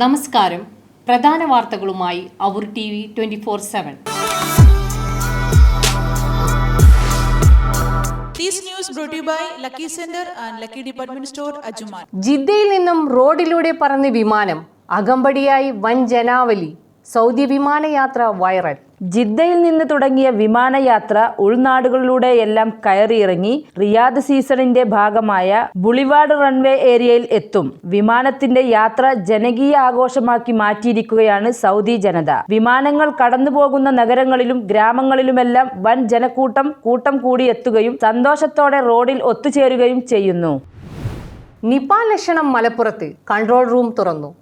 നമസ്കാരം. പ്രധാന വാർത്തകളുമായി our T V twenty four seven. ജിദ്ദയിൽ നിന്നും റോഡിലൂടെ പറഞ്ഞ വിമാനം അകമ്പടിയായി വൻ ജനാവലി. സൗദി വിമാനയാത്ര വൈറൽ. ജിദ്ദയിൽ നിന്ന് തുടങ്ങിയ വിമാനയാത്ര ഉൾനാടുകളിലൂടെയെല്ലാം കയറിയിറങ്ങി റിയാദ് സീസണിന്റെ ഭാഗമായ ബുളിവാഡ് റൺവേ ഏരിയയിൽ എത്തും. വിമാനത്തിന്റെ യാത്ര ജനകീയ ആഘോഷമാക്കി മാറ്റിയിരിക്കുകയാണ് സൗദി ജനത. വിമാനങ്ങൾ കടന്നുപോകുന്ന നഗരങ്ങളിലും ഗ്രാമങ്ങളിലുമെല്ലാം വൻ ജനക്കൂട്ടം കൂട്ടം കൂടി എത്തുകയും സന്തോഷത്തോടെ റോഡിൽ ഒത്തുചേരുകയും ചെയ്യുന്നു. നിപ ലക്ഷണം മലപ്പുറത്ത് കൺട്രോൾ റൂം തുറന്നു.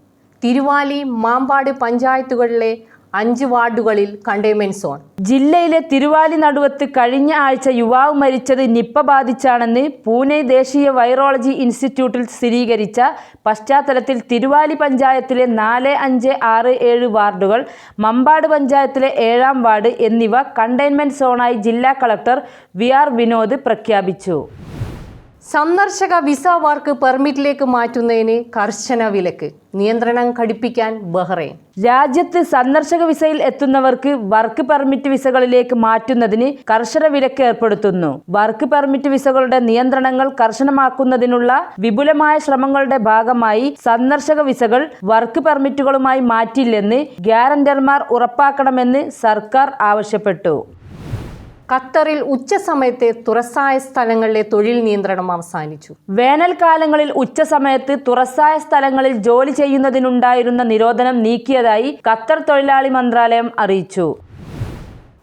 തിരുവാലി മാമ്പാട് പഞ്ചായത്തുകളിലെ അഞ്ച് വാർഡുകളിൽ കണ്ടെയ്ൻമെന്റ് സോൺ. ജില്ലയിലെ തിരുവാലി നടുവത്ത് കഴിഞ്ഞ ആഴ്ച യുവാവ് മരിച്ചത് നിപ്പ ബാധിച്ചാണെന്ന് പൂനെ ദേശീയ വൈറോളജി ഇൻസ്റ്റിറ്റ്യൂട്ടിൽ സ്ഥിരീകരിച്ച പശ്ചാത്തലത്തിൽ തിരുവാലി പഞ്ചായത്തിലെ നാല് അഞ്ച് ആറ് ഏഴ് വാർഡുകൾ മമ്പാട് പഞ്ചായത്തിലെ ഏഴാം വാർഡ് എന്നിവ കണ്ടെയ്ൻമെന്റ് സോണായി ജില്ലാ കളക്ടർ വി ആർ വിനോദ് പ്രഖ്യാപിച്ചു. സന്ദർശക വിസ വർക്ക് പെർമിറ്റിലേക്ക് മാറ്റുന്നതിന് കർശന വിലക്ക്. നിയന്ത്രണം ഘടിപ്പിക്കാൻ ബഹ്റൈൻ. രാജ്യത്ത് സന്ദർശക വിസയിൽ എത്തുന്നവർക്ക് വർക്ക് പെർമിറ്റ് വിസകളിലേക്ക് മാറ്റുന്നതിന് കർശന വിലക്ക് ഏർപ്പെടുത്തുന്നു. വർക്ക് പെർമിറ്റ് വിസകളുടെ നിയന്ത്രണങ്ങൾ കർശനമാക്കുന്നതിനുള്ള വിപുലമായ ശ്രമങ്ങളുടെ ഭാഗമായി സന്ദർശക വിസകൾ വർക്ക് പെർമിറ്റുകളുമായി മാറ്റില്ലെന്ന് ഗ്യാരണ്ടർമാർ ഉറപ്പാക്കണമെന്ന് സർക്കാർ ആവശ്യപ്പെട്ടു. ഖത്തറിൽ ഉച്ചസമയത്തെ തുറസായ സ്ഥലങ്ങളിലെ തൊഴിൽ നിയന്ത്രണം അവസാനിച്ചു. വേനൽക്കാലങ്ങളിൽ ഉച്ചസമയത്ത് തുറസായ സ്ഥലങ്ങളിൽ ജോലി ചെയ്യുന്നതിനുണ്ടായിരുന്ന നിരോധനം നീക്കിയതായി ഖത്തർ തൊഴിലാളി മന്ത്രാലയം അറിയിച്ചു.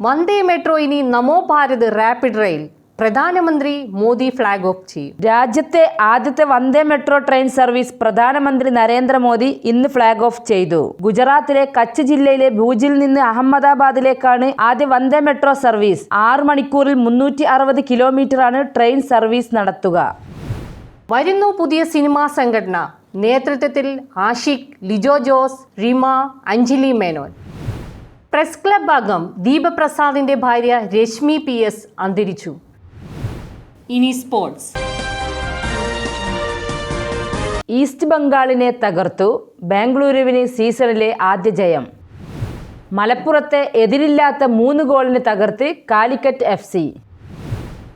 വന്ദേ മെട്രോ ഇനി നമോ ഭാരത് റാപ്പിഡ് റെയിൽ. പ്രധാനമന്ത്രി മോദി ഫ്ളാഗ് ഓഫ് ചെയ്യും. രാജ്യത്തെ ആദ്യത്തെ വന്ദേ മെട്രോ ട്രെയിൻ സർവീസ് പ്രധാനമന്ത്രി നരേന്ദ്രമോദി ഇന്ന് ഫ്ളാഗ് ഓഫ് ചെയ്തു. ഗുജറാത്തിലെ കച്ച് ജില്ലയിലെ ഭൂജിൽ നിന്ന് അഹമ്മദാബാദിലേക്കാണ് ആദ്യ വന്ദേ മെട്രോ സർവീസ്. ആറ് മണിക്കൂറിൽ മുന്നൂറ്റി അറുപത് കിലോമീറ്ററാണ് ട്രെയിൻ സർവീസ് നടത്തുക. വരുന്നു പുതിയ സിനിമാ സംഘടന. നേതൃത്വത്തിൽ ആഷിഖ് ലിജോ ജോസ് റിമ അഞ്ജലി മേനോൻ. പ്രസ് ക്ലബ് അംഗം ദീപപ്രസാദിന്റെ ഭാര്യ രശ്മി പി എസ് അന്തരിച്ചു. ഇനി സ്പോർട്സ്. ഈസ്റ്റ് ബംഗാളിനെ തകർത്തു. ബാംഗ്ലൂരുവിന് സീസണിലെ ആദ്യ ജയം. മലപ്പുറത്തെ എതിരില്ലാത്ത മൂന്ന് ഗോളിന് തകർത്ത് കാലിക്കറ്റ് എഫ് സി.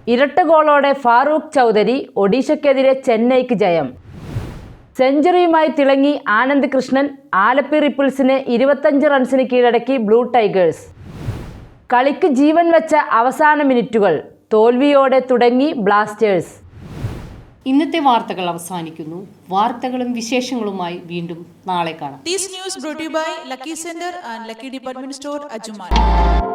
ഇരട്ട ഗോളോടെ ഫാറൂഖ് ചൗധരി ഒഡീഷയ്ക്കെതിരെ ചെന്നൈക്ക് ജയം. സെഞ്ചുറിയുമായി തിളങ്ങി ആനന്ദ് കൃഷ്ണൻ ആലപ്പി റിപ്പിൾസിനെ ഇരുപത്തഞ്ച് റൺസിന് കീഴടക്കി ബ്ലൂ ടൈഗേഴ്സ്. കളിക്ക് ജീവൻ വെച്ച അവസാന മിനിറ്റുകൾ. തോൽവിയോടെ തുടങ്ങി ബ്ലാസ്റ്റേഴ്സ് ഇന്നത്തെ വാർത്തകൾ അവസാനിക്കുന്നു വാർത്തകളും വിശേഷങ്ങളുമായി വീണ്ടും നാളെ കാണാം This news brought to you by Lucky Center and Lucky Department Store, Ajuman.